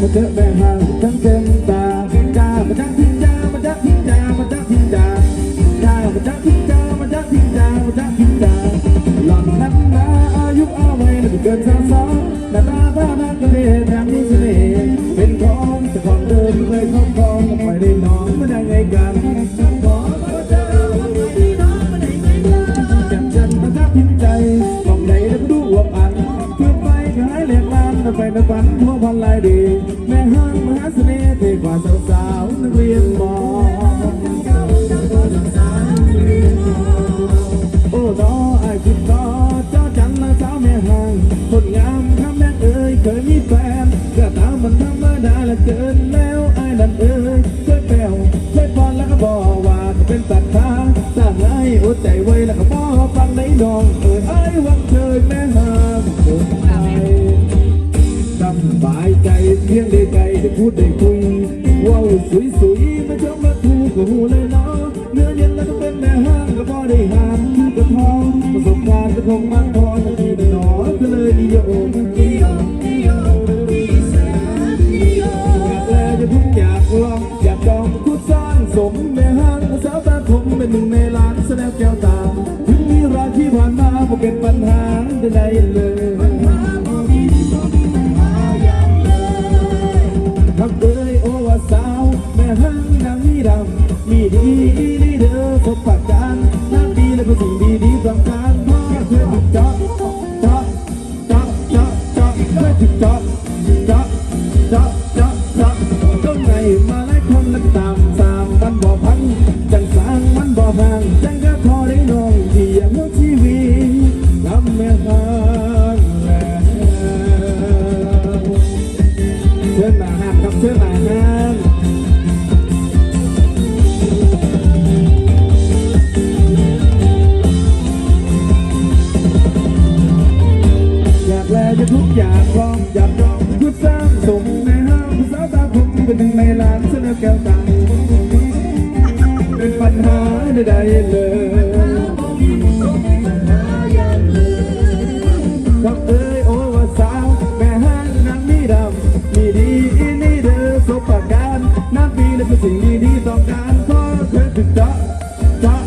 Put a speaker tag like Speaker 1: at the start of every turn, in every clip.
Speaker 1: มาเจอแม่มางทั้งเต็มตาจ้ามาจ้าทิ้งจ้ามาจ้าทิ้งจ้ามาจ้าทิ้งจ้าจ้ามาจ้าทิ้งจ้ามาจ้าทิ้งจ้ามาจ้าทิ้งจ้าหล่อนนั้นนะอายุอาวัยไม่เกินสามสองหน้าตาบ้าทางก็เล่แถมมีเสน่ห์เป็นของแต่ของเดิมเคยครอบครองปล่ได้น้องไม่ได้ไงกัน สาวนักเรียนมอโอ้น้อไอ้ายคิดอเจ้าจันนะสาวแม่ห่างคนงามคำแม่เอ่ยเคยมีแฟนก็ตามมันธรรมดาละเกินแล้วไอ้ายนั่นเอ่ยเคยแปลวเคยพรแล้วก็บอกว่าจะเป็นตัดทางถ้าให้อดใจไว้แล้วก็บอฟังได้น้องเอ่ยไอ้วังเชิญแม่ห่างคนไทยสบายใจเพียงได้ใจได้พูดได้คุย สวยสวยๆมาจอมาทูก็หูเลยเนาะเนื้อเย็นแล้วก็เป็นแม่ห้างก็พอได้หามที่กระทองประสบการณ์ก็คงมันพอนาทีหนอก็เลยนิยมนิยมนิยมนิแสนนิยมอยากแลจะพุ่งอยากลองอยากจองคุดสร้างสมแม่ห้างสาวตาคมเป็นหนึ่งในล้านแสดงแก้วตาถึงมีราที่ผ่านมาก็เป็นปัญหาใดๆเลย มาหลายคนและตามสามมันบ่พัง จังสร้างมันบ่ห่าง จังก็พอได้น้องที่ยังมีชีวิตทำแม่หังแล้วเชิญมาห้ามครับเชิญมาห้ามอยากแลจะทุกอย่างพร้อมอยากลองพุทธสร้างสมในห้างกูสาวตา คมเป็นหนึ่งในล้านเสนอแก้วตาเป็นปัญหาใดๆเลยครับเอ้ยโอว่าสาวแม่ห้างนางมีดำมีดีอีนี่เด้อสบประการน้ำปีและเป็นสิ่งดีๆต้องการขอเธอถึงเจาะจาะ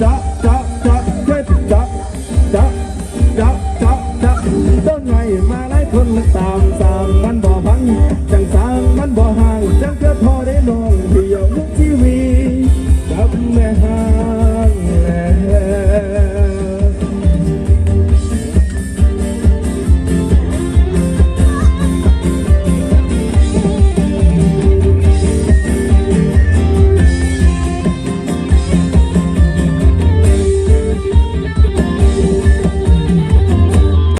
Speaker 1: จาะจาะจาะเธอถึงเจาะจาะจาะจาะจาะต้นไม้มาหลายคนและตาม